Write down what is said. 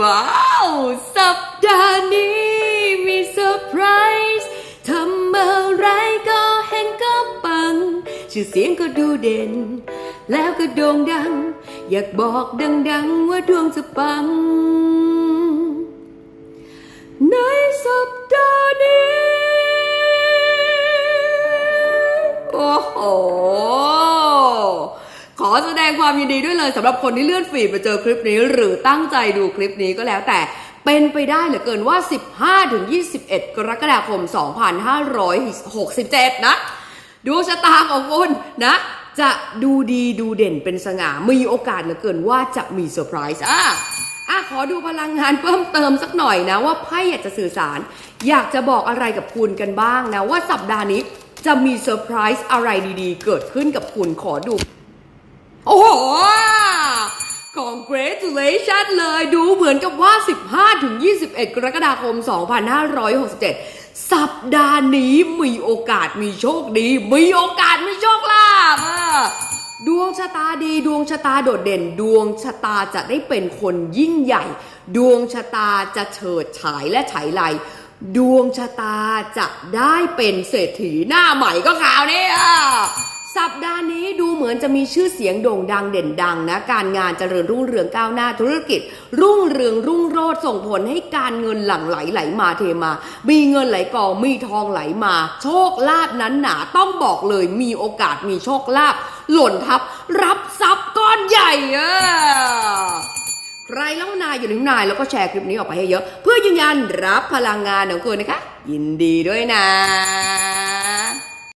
ว้าว สัปดาห์นี้มีเซอร์ไพรส์ทำอะไรก็เห็นก็ปัง ชื่อเสียงก็ดูเด่น แล้วก็โด่งดัง อยากบอกดัง ๆ ว่าดวงจะปัง ในสัป ขอแสดงความยินดีด้วยเลยสำหรับคนที่เลื่อนฟีดมาเจอคลิปนี้ หรือตั้งใจดูคลิปนี้ก็แล้วแต่เป็นไปได้เหลือเกินว่า 15-21 กรกฎาคม 2567 นะดวงชะตาของคุณนะ จะดูดีดูเด่นเป็นสง่า มีโอกาสเหลือเกินว่าจะมีเซอร์ไพรส์อะอะขอดูพลังงานเพิ่มเติมสักหน่อยนะ ว่าไพ่อยากจะสื่อสาร อยากจะบอกอะไรกับคุณกันบ้างนะ ว่าสัปดาห์นี้จะมีเซอร์ไพรส์อะไรดีๆ เกิดขึ้นกับคุณขอดู congratulation เลยดูเหมือนกับว่า 15-21 กรกฎาคม 2567 สัปดาห์นี้มีโอกาสมีโชคดี มีโอกาสมีโชคลาภอะดวงชะตาดี ดวงชะตาโดดเด่น ดวงชะตาจะได้เป็นคนยิ่งใหญ่ ดวงชะตาจะเฉิดฉายและฉายไลดวงชะตาจะได้เป็นเศรษฐีหน้าใหม่ก็ข่าวนี้อะ สัปดาห์นี้ดูเหมือนจะมีชื่อเสียงโด่งดังเด่นดังนะการงานเจริญรุ่งเรืองก้าวหน้าธุรกิจ รุ่งเรืองรุ่งโรจน์ส่งผลให้การเงินหลั่งไหลไหลมาเทมา มีเงินไหลกองมีทองไหลมา โชคลาภนั้นหนาต้องบอกเลยมีโอกาสมีโชคลาภหล่นทับ รับทรัพย์ก้อนใหญ่ออใครแล้วนายอยู่ในนายแล้วก็แชร์คลิปนี้ออกไปให้เยอะ เพื่อยืนยันรับพลังงานของคุณนะคะ ยินดีด้วยนะ